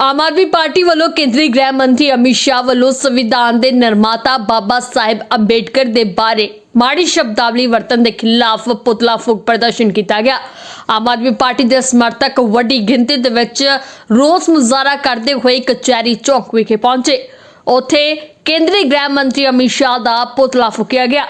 Aam Aadmi party ਵੱਲੋਂ ਕੇਂਦਰੀ ਗ੍ਰਹਿ ਮੰਤਰੀ ਅਮਿਤ ਸ਼ਾਹ ਵੱਲੋਂ ਸੰਵਿਧਾਨ ਦੇ ਨਿਰਮਾਤਾ ਬਾਬਾ ਸਾਹਿਬ ਅੰਬੇਡਕਰ ਦੇ ਬਾਰੇ ਮਾੜੀ ਸ਼ਬਦਾਵਲੀ ਵਰਤਨ ਦੇ ਖਿਲਾਫ ਪੁਤਲਾ ਫੂਕ ਪ੍ਰਦਰਸ਼ਨ ਕੀਤਾ ਗਿਆ। ਆਮ ਆਦਮੀ ਪਾਰਟੀ ਦੇ ਸਮਰਥਕ ਵੱਡੀ ਗਿਣਤੀ ਦੇ ਵਿੱਚ ਰੋਸ ਮੁਜ਼ਾਹਰਾ ਕਰਦੇ ਹੋਏ ਕਚਹਿਰੀ ਚੌਕ ਵਿਖੇ ਪਹੁੰਚੇ। ਉੱਥੇ ਕੇਂਦਰੀ ਗ੍ਰਹਿ ਮੰਤਰੀ ਅਮਿਤ ਸ਼ਾਹ ਦਾ ਪੁਤਲਾ ਫੂਕਿਆ ਗਿਆ।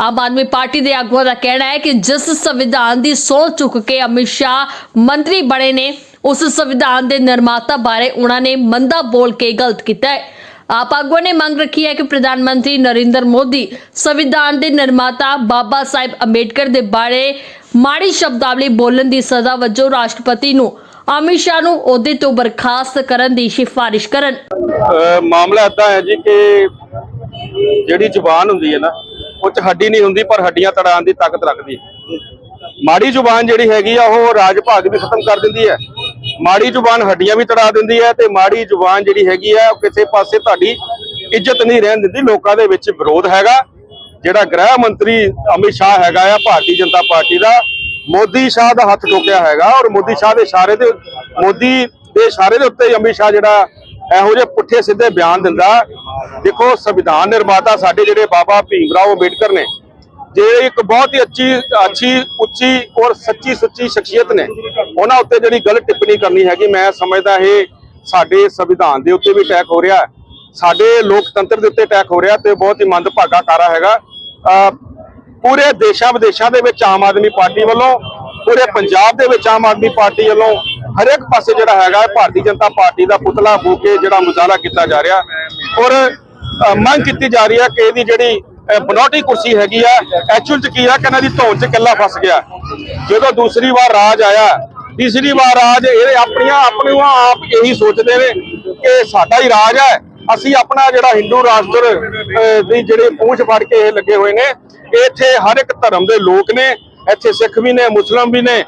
ਆਮ ਆਦਮੀ ਪਾਰਟੀ ਦੇ ਆਗੂਆਂ ਦਾ ਕਹਿਣਾ ਹੈ ਕਿ ਜਿਸ ਸੰਵਿਧਾਨ ਦੀ ਸੋਚ ਚੁੱਕ ਕੇ ਅਮਿਤ ਸ਼ਾਹ ਮੰਤਰੀ ਬਣੇ ਨੇ ਉਸ ਸੰਵਿਧਾਨ ਦੇ ਨਿਰਮਾਤਾ ਬਾਰੇ ਉਹਨਾਂ ਨੇ ਮੰਦਾ ਬੋਲ ਕੇ ਗਲਤ ਕੀਤਾ ਹੈ। ਆਪ ਆਗੂਆਂ ਨੇ ਮੰਗ ਰੱਖੀ ਹੈ ਕਿ ਪ੍ਰਧਾਨ ਮੰਤਰੀ ਨਰਿੰਦਰ ਮੋਦੀ ਸੰਵਿਧਾਨ ਦੇ ਨਿਰਮਾਤਾ ਬਾਬਾ ਸਾਹਿਬ ਅੰਬੇਡਕਰ ਦੇ ਬਾਰੇ ਮਾੜੀ ਸ਼ਬਦਾਵਲੀ ਬੋਲਣ ਦੀ ਸਜ਼ਾ ਵਜੋਂ ਰਾਸ਼ਟਰਪਤੀ ਨੂੰ ਅਮਿਤ ਸ਼ਾਹ ਨੂੰ ਅਹੁਦੇ ਤੋਂ ਬਰਖਾਸਤ ਕਰਨ ਦੀ ਸਿਫਾਰਿਸ਼ ਕਰਨ। ਮਾਮਲਾ ਇਦਾਂ ਹੈ ਜੀ ਕਿ ਜਿਹੜੀ ਜ਼ੁਬਾਨ ਹੁੰਦੀ ਹੈ ਨਾ, ਉਹ ਚ ਹੱਡੀ ਨਹੀਂ ਹੁੰਦੀ, ਪਰ ਹੱਡੀਆਂ ਤੜਾਉਣ ਦੀ ਤਾਕਤ ਰੱਖਦੀ ਮਾੜੀ ਜ਼ੁਬਾਨ ਜਿਹੜੀ ਹੈਗੀ ਆ, ਉਹ ਰਾਜ ਭਾਗ ਵੀ ਖਤਮ ਕਰ ਦਿੰਦੀ ਹੈ। ਮਾੜੀ ਜ਼ੁਬਾਨ ਹੱਡੀਆਂ ਵੀ ਤੜਾ ਦਿੰਦੀ ਹੈ ਤੇ ਮਾੜੀ ਜ਼ੁਬਾਨ ਜਿਹੜੀ ਹੈਗੀ ਆ, ਉਹ ਕਿਸੇ ਪਾਸੇ ਤੁਹਾਡੀ ਇੱਜ਼ਤ ਨਹੀਂ ਰਹਿਣ ਦਿੰਦੀ, ਲੋਕਾਂ ਦੇ ਵਿੱਚ ਵਿਰੋਧ ਹੈਗਾ। ਜਿਹੜਾ ਗ੍ਰਹਿ ਮੰਤਰੀ ਅਮਿਤ ਸ਼ਾਹ ਹੈਗਾ ਆ, ਭਾਰਤੀ ਜਨਤਾ ਪਾਰਟੀ ਦਾ, ਮੋਦੀ ਸ਼ਾਹ ਦਾ ਹੱਥ ਟੋਕਿਆ ਹੈਗਾ ਔਰ ਮੋਦੀ ਸ਼ਾਹ ਦੇ ਇਸ਼ਾਰੇ ਦੇ ਮੋਦੀ ਦੇ ਇਸ਼ਾਰੇ ਦੇ ਉੱਤੇ ਅਮਿਤ ਸ਼ਾਹ ਜਿਹੜਾ ਇਹੋ ਜਿਹੇ ਪੁੱਠੇ ਸਿੱਧੇ ਬਿਆਨ ਦਿੰਦਾ। ਦੇਖੋ, ਸੰਵਿਧਾਨ ਨਿਰਮਾਤਾ ਸਾਡੇ ਜਿਹੜੇ ਬਾਬਾ ਭੀਮ ਰਾਓ ਅੰਬੇਡਕਰ ਨੇ, ਜੇ ਇੱਕ ਬਹੁਤ ਹੀ ਅੱਛੀ ਅੱਛੀ, ਉੱਚੀ ਔਰ ਸੱਚੀ ਸੁੱਚੀ ਸ਼ਖਸੀਅਤ ਨੇ ਉਹਨਾਂ ਉੱਤੇ ਜਿਹੜੀ ਗਲਤ ਟਿੱਪਣੀ ਕਰਨੀ ਹੈਗੀ, ਮੈਂ ਸਮਝਦਾ ਇਹ ਸਾਡੇ ਸੰਵਿਧਾਨ ਦੇ ਉੱਤੇ ਵੀ ਅਟੈਕ ਹੋ ਰਿਹਾ ਸਾਡੇ ਲੋਕਤੰਤਰ ਦੇ ਉੱਤੇ ਅਟੈਕ ਹੋ ਰਿਹਾ ਤੇ ਬਹੁਤ ਹੀ ਮੰਦਭਾਗਾ ਕਾਰਾ ਹੈਗਾ। ਪੂਰੇ ਦੇਸ਼ਾਂ ਵਿਦੇਸ਼ਾਂ ਦੇ ਵਿੱਚ ਆਮ ਆਦਮੀ ਪਾਰਟੀ ਵੱਲੋਂ, ਪੂਰੇ ਪੰਜਾਬ ਦੇ ਵਿੱਚ ਆਮ ਆਦਮੀ ਪਾਰਟੀ ਵੱਲੋਂ ਹਰੇਕ ਪਾਸੇ ਜਿਹੜਾ ਹੈਗਾ ਭਾਰਤੀ ਜਨਤਾ ਪਾਰਟੀ ਦਾ ਪੁਤਲਾ ਫੂਕ ਕੇ ਜਿਹੜਾ ਮੁਜ਼ਾਹਰਾ ਕੀਤਾ ਜਾ ਰਿਹਾ। ਔਰ ਮੰਗ ਕੀਤੀ ਜਾ ਰਹੀ ਹੈ ਕਿ ਇਹਦੀ ਜਿਹੜੀ ਬਨੌਟੀ ਕੁਰਸੀ ਹੈਗੀ ਆ ਐਕਚੁਅਲ ਚ ਕੀ ਆ, ਕਿ ਇਹਨਾਂ ਦੀ ਧੌਣ ਚ ਕਿੱਲਾ ਫਸ ਗਿਆ। ਜਦੋਂ ਦੂਸਰੀ ਵਾਰ ਰਾਜ ਆਇਆ ਤੀਸਰੀ ਵਾਰ ਰਾਜ ਇਹ ਆਪਣੀਆਂ ਆਪਣੀਆਂ ਆਪ ਇਹੀ ਸੋਚਦੇ ਨੇ ਕਿ ਸਾਡਾ ਹੀ ਰਾਜ ਹੈ। ਅਸੀਂ ਆਪਣਾ ਜਿਹੜਾ ਹਿੰਦੂ ਰਾਸ਼ਟਰ ਦੀ ਜਿਹੜੇ ਪੂੰਛ ਫੜ ਕੇ ਇਹ ਲੱਗੇ ਹੋਏ ਨੇ, ਇੱਥੇ ਹਰ ਇੱਕ ਧਰਮ ਦੇ ਲੋਕ ਨੇ, ਇੱਥੇ ਸਿੱਖ ਵੀ ਨੇ, ਮੁਸਲਮ ਵੀ ਨੇ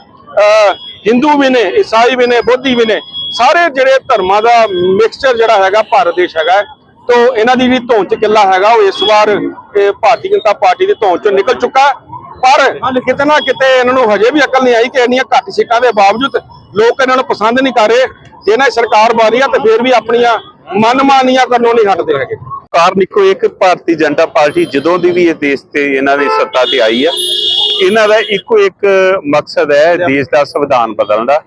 ਹਿੰਦੂ ਵੀ ਨੇ, ਈਸਾਈ ਵੀ ਨੇ, ਬੋਧੀ ਵੀ ਨੇ, ਸਾਰੇ ਜਿਹੜੇ ਧਰਮਾਂ ਦਾ ਮਿਕਸਚਰ ਜਿਹੜਾ ਹੈਗਾ ਭਾਰਤ ਦੇਸ਼ ਹੈਗਾ ਤੋ ਇਹਨਾਂ ਦੀ ਜਿਹੜੀ ਧੌਣ ਚ ਕਿੱਲਾ ਹੈਗਾ, ਉਹ ਇਸ ਵਾਰ, ਇਹ ਭਾਰਤੀ ਜਨਤਾ ਪਾਰਟੀ ਦੀ ਧੌਣ ਚੋਂ ਨਿਕਲ ਚੁੱਕਾ ਪਰ ਕਿਤੇ ਨਾ ਕਿਤੇ ਇਹਨਾਂ ਨੂੰ ਹਜੇ ਵੀ ਅਕਲ ਨਹੀਂ ਆਈ ਕਿ ਇੰਨੀਆਂ ਘੱਟ ਸੀਟਾਂ ਦੇ ਬਾਵਜੂਦ ਲੋਕ ਇਹਨਾਂ ਨੂੰ ਪਸੰਦ ਨਹੀਂ ਕਰ ਰਹੇ। ਜੇ ਇਹਨਾਂ ਸਰਕਾਰ ਬਾਰੀ ਆ ਤੇ ਫਿਰ ਵੀ ਆਪਣੀਆਂ ਮਨਮਾਨੀਆਂ ਕਰਨੋਂ ਨਹੀਂ ਹਟਦੇ ਹੈਗੇ। ਕਾਰਨ ਇੱਕੋ ਇੱਕ, ਭਾਰਤੀ ਜਨਤਾ ਪਾਰਟੀ ਜਦੋਂ ਦੀ ਵੀ ਇਹ ਦੇਸ਼ ਤੇ ਇਹਨਾਂ ਦੀ ਸੱਤਾ ਤੇ ਆਈ ਆ, ਇਹਨਾਂ ਦਾ ਇੱਕੋ ਇੱਕ ਮਕਸਦ ਹੈ ਦੇਸ਼ ਦਾ ਸੰਵਿਧਾਨ ਬਦਲਣ ਦਾ,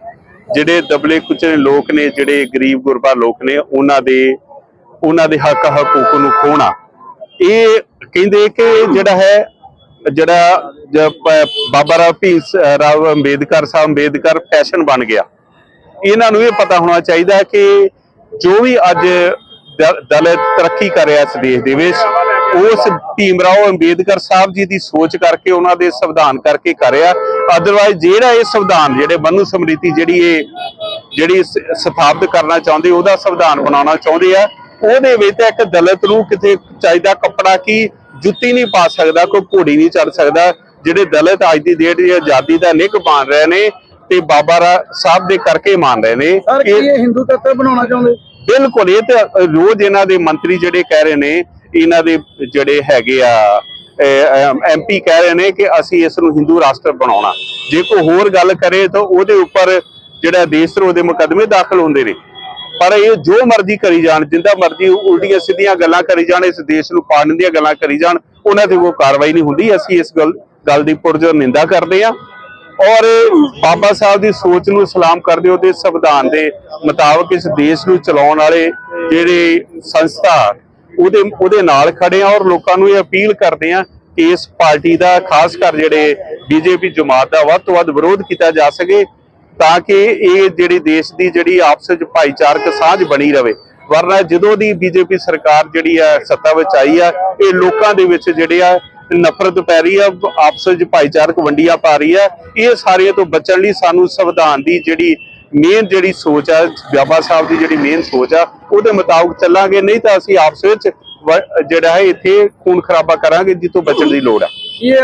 ਜਿਹੜੇ ਦਬਲੇ ਕੁਚਲੇ ਲੋਕ ਨੇ, ਜਿਹੜੇ ਗਰੀਬ ਗੁਰਬਾ ਲੋਕ ਨੇ, ਉਹਨਾਂ ਦੇ ਉਹਨਾਂ ਦੇ ਹੱਕ ਹਕੂਕ ਨੂੰ ਖੋਣਾ। ਇਹ ਕਹਿੰਦੇ ਕਿ ਜਿਹੜਾ ਹੈ ਜਿਹੜਾ ਬਾਬਾ ਰਾਵ ਭੀਮ ਰਾਵ ਅੰਬੇਦਕਰ ਸਾਹਿਬ ਅੰਬੇਦਕਰ ਫੈਸ਼ਨ ਬਣ ਗਿਆ। ਇਹਨਾਂ ਨੂੰ ਇਹ ਪਤਾ ਹੋਣਾ ਚਾਹੀਦਾ ਕਿ ਜੋ ਵੀ ਅੱਜ ਦ- ਦਲਿਤ ਤਰੱਕੀ ਕਰ ਰਿਹਾ ਇਸ ਦੇਸ਼ ਦੇ ਵਿੱਚ, ਉਸ ਭੀਮ ਰਾਓ ਅੰਬੇਦਕਰ ਸਾਹਿਬ ਜੀ ਦੀ ਸੋਚ ਕਰਕੇ, ਉਹਨਾਂ ਦੇ ਸੰਵਿਧਾਨ ਕਰਕੇ ਕਰ ਰਿਹਾ। ਅਦਰਵਾਈਜ਼ ਜਿਹੜਾ ਇਹ ਸੰਵਿਧਾਨ, ਜਿਹੜੇ ਬੰਨੂ ਸਮ੍ਰਿਤੀ ਜਿਹੜੀ ਇਹ, ਜਿਹੜੀ ਸਥਾਪਿਤ ਕਰਨਾ ਚਾਹੁੰਦੇ, ਉਹਦਾ ਸੰਵਿਧਾਨ ਬਣਾਉਣਾ ਚਾਹੁੰਦੇ ਆ। ਉਹਦੇ ਵਿੱਚ ਤਾਂ ਇੱਕ ਦਲਿਤ ਨੂੰ ਕਿਤੇ ਚਾਹੀਦਾ ਕੱਪੜਾ ਕੀ ਜੁੱਤੀ ਨਹੀਂ ਪਾ ਸਕਦਾ ਕੋਈ ਘੋੜੀ ਨਹੀਂ ਚੜ ਸਕਦਾ। ਜਿਹੜੇ ਦਲਿਤ ਅੱਜ ਦੀ ਡੇਟ ਦੀ ਆਜ਼ਾਦੀ ਦਾ ਨਿੱਘ ਮਾਣ ਰਹੇ ਨੇ ਤੇ ਬਾਬਾ ਰਾ- ਸਾਹਿਬ ਦੇ ਕਰਕੇ ਮੰਨ ਰਹੇ ਨੇ। ਸਰ ਕੀ ਇਹ ਹਿੰਦੂ ਤੱਤ ਬਣਾਉਣਾ ਚਾਹੁੰਦੇ? ਬਿਲਕੁਲ ਇਹ ਤੇ ਰੋਜ਼ ਇਹਨਾਂ ਦੇ ਮੰਤਰੀ ਜਿਹੜੇ ਕਹਿ ਰਹੇ ਨੇ ਇਹਨਾਂ ਦੇ ਜਿਹੜੇ ਹੈਗੇ ਆ ਐਮਪੀ ਕਹਿ ਰਹੇ ਨੇ ਕਿ ਅਸੀਂ ਇਸ ਨੂੰ ਹਿੰਦੂ ਰਾਸ਼ਟਰ ਬਣਾਉਣਾ। ਜੇ ਕੋਈ ਹੋਰ ਗੱਲ ਕਰੇ ਤਾਂ ਉਹਦੇ ਉੱਪਰ ਜਿਹੜਾ ਦੇਸ਼ ਧਰੋਹ ਦੇ ਮੁਕੱਦਮੇ ਦਾਖਲ ਹੁੰਦੇ ਨੇ। ਪਰ ਇਹ ਜੋ ਮਰਜ਼ੀ ਕਰੀ ਜਾਣ, ਜਿੰਦਾ ਮਰਜ਼ੀ ਉਲਟੀਆਂ ਸਿੱਧੀਆਂ ਗੱਲਾਂ ਕਰੀ ਜਾਣ, ਇਸ ਦੇਸ਼ ਨੂੰ ਪਾੜਨ ਦੀਆਂ ਗੱਲਾਂ ਕਰੀ ਜਾਣ, ਉਹਨਾਂ ਤੇ ਕੋਈ ਕਾਰਵਾਈ ਨਹੀਂ ਹੁੰਦੀ। ਅਸੀਂ ਇਸ ਗੱਲ ਗੱਲ ਦੀ ਪੁਰਜੋਰ ਨਿੰਦਾ ਕਰਦੇ ਹਾਂ। ਔਰ ਬਾਬਾ ਸਾਹਿਬ ਦੀ ਸੋਚ ਨੂੰ ਸਲਾਮ ਕਰਦੇ ਉਹਦੇ ਸੰਵਿਧਾਨ ਦੇ ਮੁਤਾਬਕ ਇਸ ਦੇਸ਼ ਨੂੰ ਚਲਾਉਣ ਵਾਲੇ ਜਿਹੜੇ ਸੰਸਥਾ, ਉਹਦੇ ਉਹਦੇ ਨਾਲ ਖੜੇ ਆ ਔਰ ਲੋਕਾਂ ਨੂੰ ਇਹ ਅਪੀਲ ਕਰਦੇ ਆ ਕਿ ਇਸ ਪਾਰਟੀ ਦਾ, ਖਾਸ ਕਰ ਜਿਹੜੇ ਬੀਜੇਪੀ ਜਮਾਤ ਦਾ ਵੱਧ ਤੋਂ ਵੱਧ ਵਿਰੋਧ ਕੀਤਾ ਜਾ ਸਕੇ। ਤਾਂ ਕਿ ਇਹ ਜਿਹੜੀ ਦੇਸ਼ ਦੀ ਜਿਹੜੀ ਆਪਸ ਵਿੱਚ ਭਾਈਚਾਰਕ ਸਾਂਝ ਬਣੀ ਰਵੇ। ਵਰਨਾ ਜਦੋਂ ਦੀ ਬੀਜੇਪੀ ਸਰਕਾਰ ਜਿਹੜੀ ਆ ਸੱਤਾ ਵਿੱਚ ਆਈ ਆ, ਇਹ ਲੋਕਾਂ ਦੇ ਵਿੱਚ ਜਿਹੜੇ ਆ ਨਫ਼ਰਤ ਪੈ ਰਹੀ ਆ, ਆਪਸ ਵਿੱਚ ਭਾਈਚਾਰਕ ਵੰਡੀਆਂ ਪਾ ਰਹੀ ਆ। ਇਹ ਸਾਰੀਆਂ ਤੋਂ ਬਚਣ ਲਈ ਸਾਨੂੰ ਸੰਵਿਧਾਨ ਦੀ ਜਿਹੜੀ ਮੇਨ ਜਿਹੜੀ ਸੋਚ ਆ, ਬਾਬਾ ਸਾਹਿਬ ਦੀ ਜਿਹੜੀ ਮੇਨ ਸੋਚ ਆ, ਉਹਦੇ ਮੁਤਾਬਕ ਚੱਲਾਂਗੇ। ਨਹੀਂ ਤਾਂ ਅਸੀਂ ਆਪਸ ਵਿੱਚ ਵ- ਜਿਹੜਾ ਹੈ ਇੱਥੇ ਖੂਨ ਖਰਾਬਾ ਕਰਾਂਗੇ ਜਿੱਤੋਂ ਬਚਣ ਦੀ ਲੋੜ ਆ। ਇਹ